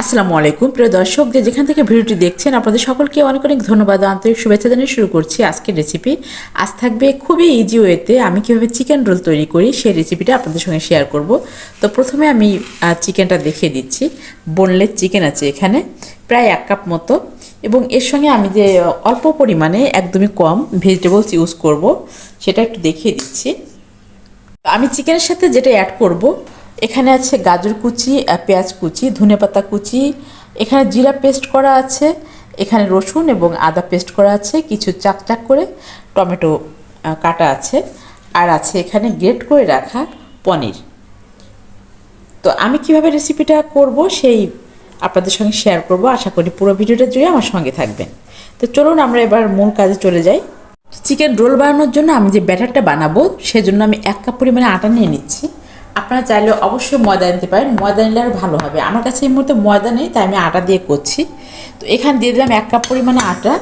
আসসালামু আলাইকুম। প্রিয় দর্শক, যে যেখান থেকে ভিডিওটি দেখছেন, আপনাদের সকলকে অনেক অনেক ধন্যবাদ। আন্তরিক শুভেচ্ছা জানিয়ে শুরু করছি আজকের রেসিপি আজ থাকবে খুবই ইজি ওয়েতে আমি কীভাবে চিকেন রোল তৈরি করি, সেই রেসিপিটা আপনাদের সঙ্গে শেয়ার করব। তো প্রথমে আমি চিকেনটা দেখিয়ে দিচ্ছি। বোনলেস চিকেন আছে এখানে, প্রায় এক কাপ মতো। এবং এর সঙ্গে আমি যে অল্প পরিমাণে একদমই কম ভেজিটেবলস ইউজ করব, সেটা একটু দেখিয়ে দিচ্ছি। আমি চিকেনের সাথে যেটা অ্যাড করব এখানে আছে গাজর কুচি পেঁয়াজ কুচি ধনেপাতা কুচি, এখানে জিরা পেস্ট করা আছে, এখানে রসুন এবং আদা পেস্ট করা আছে, কিছু চাক চাক করে টমেটো কাটা আছে, আর আছে এখানে গ্রেট করে রাখা পনির। তো আমি কীভাবে রেসিপিটা করব সেই আপনাদের সঙ্গে শেয়ার করব, আশা করি পুরো ভিডিওটা জুড়ে আমার সঙ্গে থাকবেন। তো চলুন আমরা এবার মূল কাজে চলে যাই। চিকেন রোল বানানোর জন্য আমি যে ব্যাটারটা বানাবো, সেজন্য আমি এক কাপ পরিমাণে আটা নিয়ে নিচ্ছি। আপনারা চাইলে অবশ্যই ময়দা নিতে পারেন। ময়দা নিলে আরও ভালো হবে। আমার কাছে এই মুহূর্তে ময়দা নেই, তাই আমি আটা দিয়ে করছি। তো এখানে দিয়ে দিলাম এক কাপ পরিমাণে আটা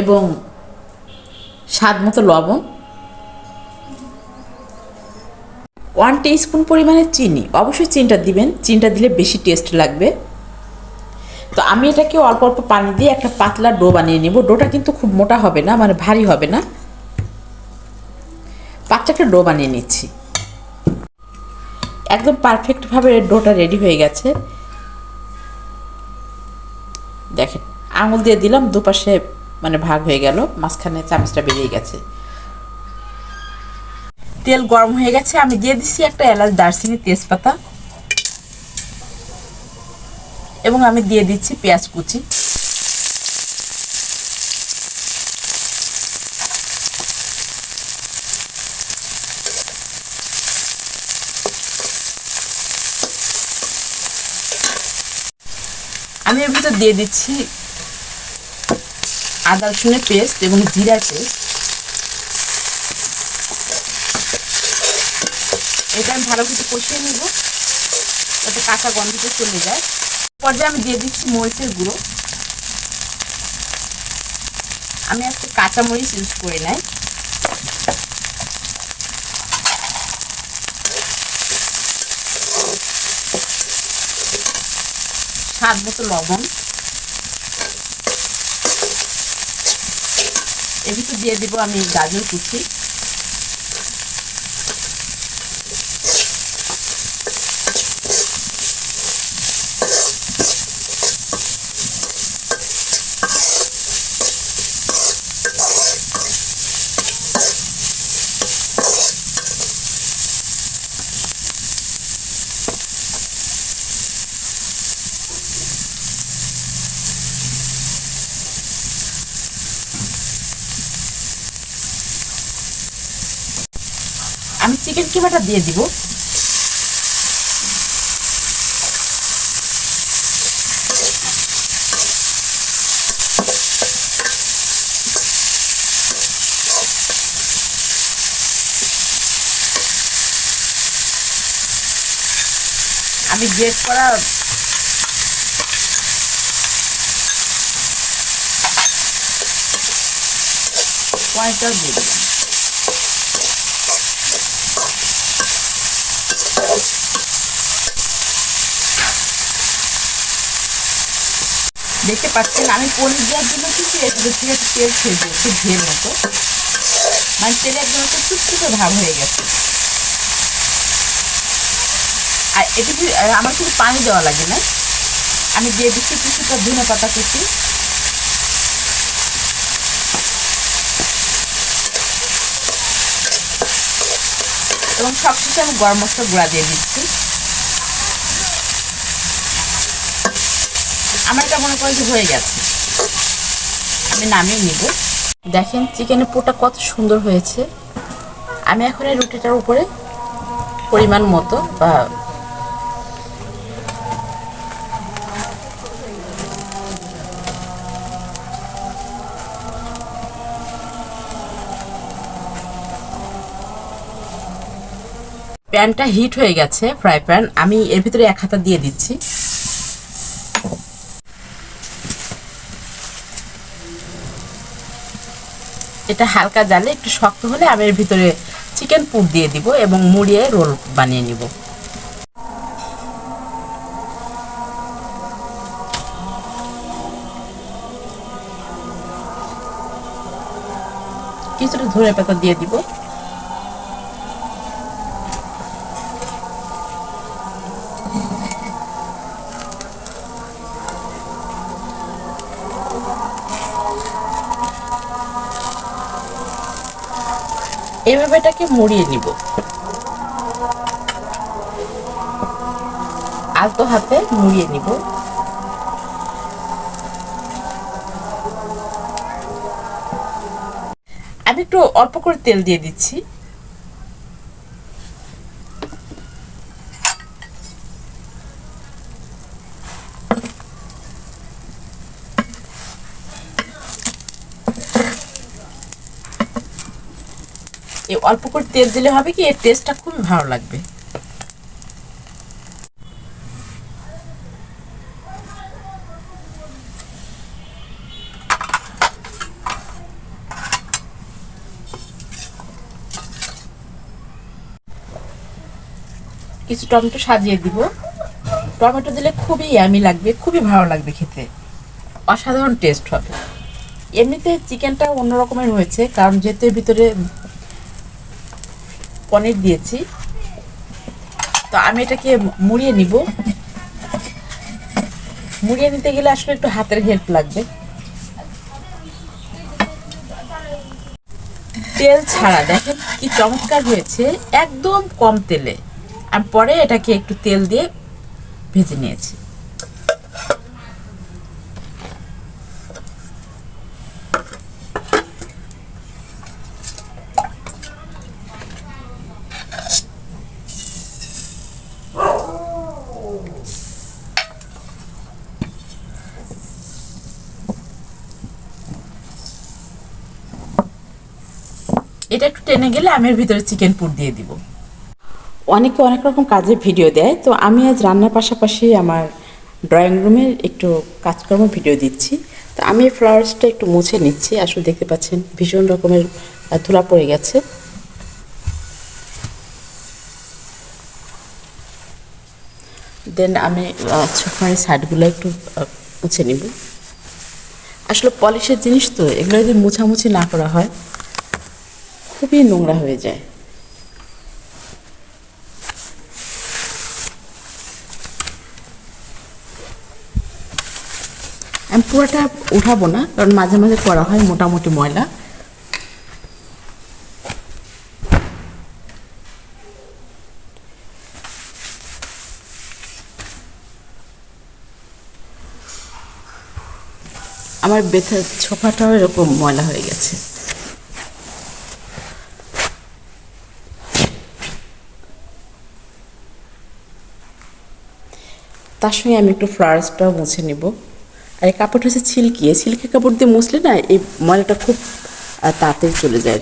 এবং স্বাদ মতো লবণ। ওয়ান স্পুন পরিমাণে চিনি। অবশ্যই চিনিটা দিবেন। চিনিটা দিলে বেশি টেস্ট লাগবে। তো আমি এটাকে অল্প অল্প পানি দিয়ে একটা পাতলা ডো বানিয়ে নেব। ডোটা কিন্তু খুব মোটা হবে না মানে ভারী হবে না। পাতলা একটা ডো বানিয়ে নিচ্ছি। একদম পারফেক্টভাবে ডোটা রেডি হয়ে গেছে। দেখেন, আঙুল দিয়ে দিলাম, দুপাশে মানে ভাগ হয়ে গেল, মাঝখানে চামচটা বেরিয়ে গেছে। তেল গরম হয়ে গেছে, আমি দিয়ে দিচ্ছি একটা এলাচ দারচিনি তেজপাতা। এবং আমি দিয়ে দিচ্ছি পেঁয়াজ কুচি। ভিতর দিয়ে দিচ্ছি। আদা, রসুনের পেস্ট এবং জিরার পেস্ট। এটা আমি ভালো করে কষিয়ে নেব, যাতে কাঁচা গন্ধটা চলে যায়। পর্যায়ে আমি দিয়ে দিচ্ছি মরিচের গুঁড়ো। আমি আজকে কাঁচা মরিচ ইউজ করে নাই। স্বাদ মতো লবণ। এদিকে দিয়ে দিব আমি গাজর কুচি। কিমাটা দিয়ে দিব। আমি গ্রেট করা পয়েন্টটাও দিয়ে দিলাম দেখতে পাচ্ছেন, আমি পনির দেওয়ার জন্য কিন্তু বেশি তেল ছেড়ে দিয়েছি ঢের মতো মানে তেলে একদম একটু টুকটুকে ভাব হয়ে গেছে। আর এটুকু আমার কিন্তু পানি দেওয়া লাগে না। আমি দিয়ে দিচ্ছি কিছুটা ধনে পাতা কুচি। এবং সব কিছু আমি গরম মশলা গুঁড়া দিয়ে দিচ্ছি। আমার এটা মনে করেন যে হয়ে গেছে। আমি নামিয়ে নিব। দেখেন, চিকেনের পোটা কত সুন্দর হয়েছে। আমি এখন এই রুটিটার উপরে পরিমাণ মতো বা প্যানটা হিট হয়ে গেছে, ফ্রাই প্যান। আমি এর ভিতরে এক হাতা দিয়ে দিচ্ছি। এটা হালকা জালে একটু শক্ত হলে আমি এর ভিতরে চিকেন পুর দিয়ে দিব এবং মুড়িয়ে রোল বানিয়ে নিব। কিছুটা ধনে পাতা দিয়ে দিব। এভাবে এটাকে মুড়িয়ে নিব। আলতো হাতে মুড়িয়ে নিব। আমি একটু অল্প করে তেল দিয়ে দিচ্ছি। এই অল্প করে তেল দিলে হবে কি? এর টেস্টটা খুবই ভালো লাগবে। কিছু টমেটো সাজিয়ে দিব। টমেটো দিলে খুবই ইয়ামি লাগবে, খুবই ভালো লাগবে খেতে। অসাধারণ টেস্ট হবে। এমনিতে চিকেনটা অন্য রকমের হয়েছে, কারণ যেহেতু ভিতরে পনির দিয়েছি। তো আমি এটাকে মুড়িয়ে নিব। মুড়িয়ে নিতে গেলে আসলে একটু হাতের হেল্প লাগবে। তেল ছাড়া দেখেন কি চমৎকার হয়েছে, একদম কম তেলে। আর পরে এটাকে একটু তেল দিয়ে ভেজে নিয়েছি। এটা একটু টেনে গেলে আমি এর ভিতরে চিকেন পুর দিয়ে দিব। অনেকে অনেক রকম কাজে ভিডিও দেয়, তো আমি আজ রান্নার পাশাপাশি আমার ড্রয়িং রুমের একটু কাজকর্ম ভিডিও দিচ্ছি। তো আমি ফ্লাওয়ার্সটা একটু মুছে নিচ্ছি, আসলে দেখতে পাচ্ছেন ভীষণ রকমের ধুলা পড়ে গেছে। দেন আমি ছোটমারি সাইডগুলো একটু মুছে নিব। আসলে পলিশের জিনিস তো, এগুলো যদি মুছামুছি না করা হয় খুবই নোংরা হয়ে যায়। আমি পুরোটা উঠাবো না, কারণ মাঝে মাঝে করা হয় মোটামুটি ময়লা। আমার বেথের ছোফাটাও এরকম ময়লা হয়ে গেছে। তার সঙ্গে আমি একটু ফ্লাওয়ার্সটাও মুছে নিব। আর এই কাপড়টা হচ্ছে ছিলকি এই সিল্কি কাপড় দিয়ে মুছলে না এই ময়লাটা খুব তাড়াতাড়ি চলে যায়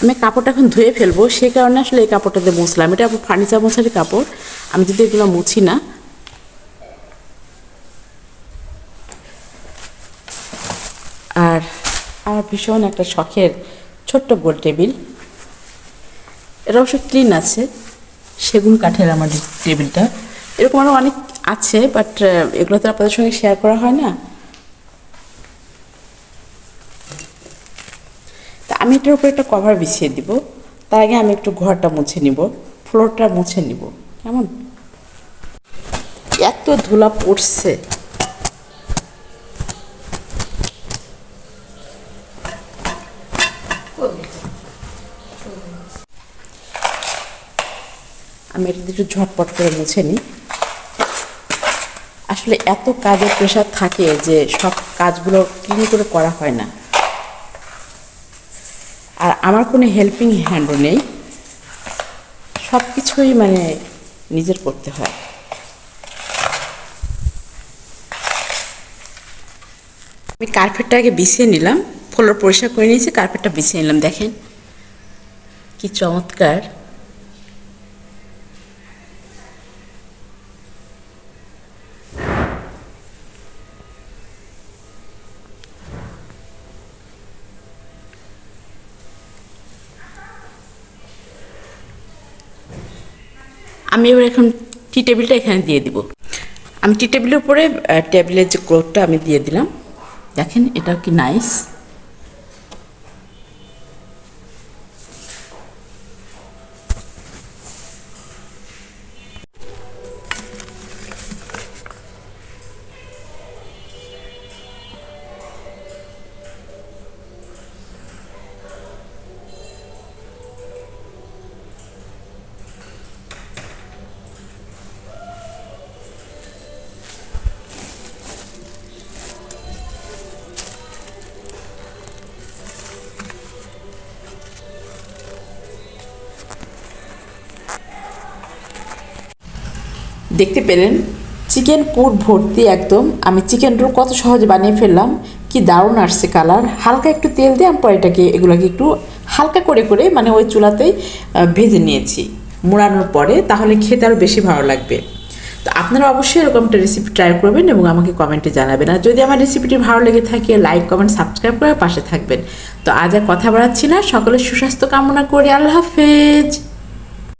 আমি কাপড়টা এখন ধুয়ে ফেলব, সেই কারণে আসলে এই কাপড়টা দিয়ে মুছলাম। এটা ফার্নিচার মোছারি কাপড়, আমি যদি এগুলো মুছি না। আর আমার ভীষণ একটা শখের ছোট্ট গোল টেবিল। এটা অবশ্য ক্লিন আছে, সেগুন কাঠের আমার টেবিলটা। এরকম আরও অনেক আছে, বাট এগুলো তো আপনাদের সঙ্গে শেয়ার করা হয় না। তা আমি এটার উপরে একটা কভার বিছিয়ে দিব। তার আগে আমি একটু ঘরটা মুছে নিব ফ্লোরটা মুছে নিব। কেমন? এত ধুলা পড়ছে। আমি এটা একটু ঝটপট করে মুছে নিই। আসলে এত কাজের প্রেশার থাকে যে সব কাজগুলো ক্লিন করে করা হয় না। আর আমার কোনো হেল্পিং হ্যান্ডও নেই। সব কিছুই মানে নিজের করতে হয়। আমি কার্পেটটা আগে বিছিয়ে নিলাম ফ্লোর পরিষ্কার করে নিয়েছি, কার্পেটটা বিছিয়ে নিলাম, দেখেন। কি চমৎকার। আমি এবার এখন টি টেবিলটা এখানে দিয়ে দিব। আমি টি টেবিলের উপরে টেবিলের যে ক্লোথটা আমি দিয়ে দিলাম। দেখেন এটা কি নাইস দেখতে পেলেন, চিকেন পুর ভর্তি একদম। আমি চিকেন রোল কত সহজে বানিয়ে ফেললাম, কি দারুণ আসছে কালার। হালকা একটু তেল দিয়ে আমি এটাকে এগুলোকে একটু হালকা করে করে মানে ওই চুলাতেই ভেজে নিয়েছি। মোড়ানোর পরে তাহলে খেতে আরও বেশি ভালো লাগবে। তো আপনারা অবশ্যই এরকম একটা রেসিপি ট্রাই করবেন এবং আমাকে কমেন্টে জানাবেন। আর যদি আমার রেসিপিটি ভালো লেগে থাকে লাইক কমেন্ট সাবস্ক্রাইব করে পাশে থাকবেন। তো আজ আর কথা বাড়াচ্ছি না। সকলের সুস্বাস্থ্য কামনা করি। আল্লাহ হাফেজ।